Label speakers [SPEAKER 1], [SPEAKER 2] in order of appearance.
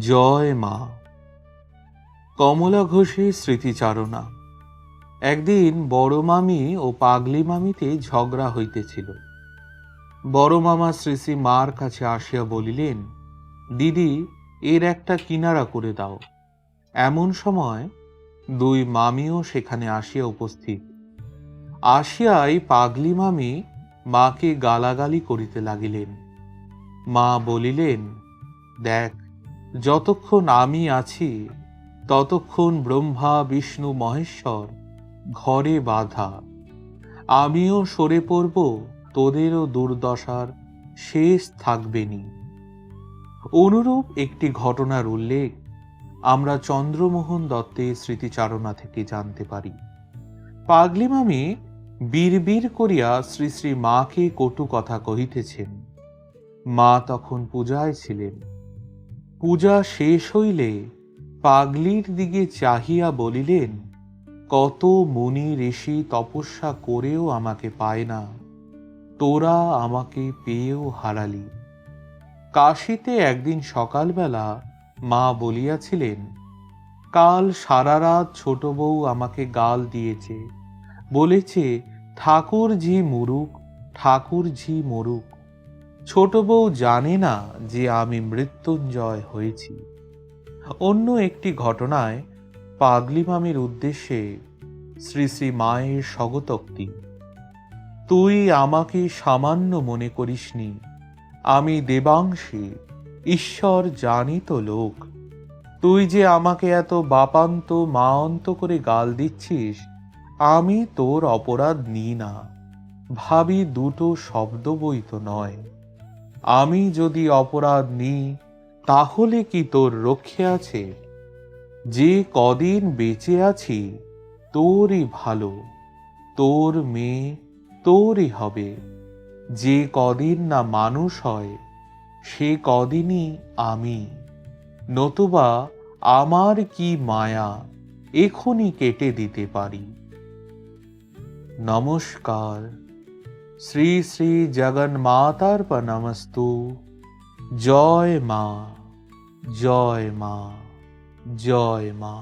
[SPEAKER 1] জয় মা। কমলা ঘোষের স্মৃতিচারণা। একদিন বড় মামি ও পাগলি মামিতে ঝগড়া হইতেছিল। বড় মামা শ্রী শ্রী মার কাছে আসিয়া বলিলেন, দিদি, এর একটা কিনারা করে দাও। এমন সময় দুই মামিও সেখানে আসিয়া উপস্থিত। আসিয়াই পাগলি মামি মাকে গালাগালি করিতে লাগিলেন। মা বলিলেন, দেখ যতক্ষণ আমি আছি, ততক্ষণ ব্রহ্মা, বিষ্ণু, মহেশ্বর ঘরে বাধা। আমিও সরে পড়ব, তোদেরও দুর্দশার শেষ থাকবেনি। অনুরূপ একটি ঘটনার উল্লেখ আমরা চন্দ্রমোহন দত্তের স্মৃতিচারণা থেকে জানতে পারি। পাগলি মামি বীর করিয়া শ্রী শ্রী মাকে কটু কথা কহিতেছেন, মা তখন পূজায় ছিলেন। পূজা শেষ হইলে পাগলির দিকে চাহিয়া বলিলেন, কত মুনি ঋষি তপস্যা করেও আমাকে পায় না। তোরা আমাকে পেয়েও হারালি। কাশিতে একদিন সকালবেলা মা বলিয়াছিলেন, কাল সারা রাত ছোট বউ আমাকে গাল দিয়েছে। বলেছে ঠাকুর ঝি মুরুক ঠাকুর ঝি মরুক। ছোট বউ জানে না যে আমি মৃত্যুঞ্জয় হয়েছি। অন্য একটি ঘটনায় পাগলি মামির উদ্দেশ্যে শ্রী শ্রী মায়ের স্বগতোক্তি, তুই আমাকে সামান্য মনে করিসনি। আমি দেবাংশী ঈশ্বর জানিত লোক। তুই যে আমাকে এত বাপান্ত মান্ত করে গাল দিচ্ছিস, আমি তোর অপরাধ নিই না। ভাবি দুটো শব্দ বই তো নয়। আমি যদি অপরাধ নিই, তাহলে কি তোর রক্ষে আছে? যে কদিন বেঁচে আছি, তোরই ভালো। তোর মেয়ে তোরই হবে। যে কদিন না মানুষ হয়, সে কদিনই আমি। নতুবা আমার কি মায়া, এখনই কেটে দিতে পারি। নমস্কার। শ্রী শ্রী জগন্মাতার্পণমস্তু জয় মা জয় মা জয় মা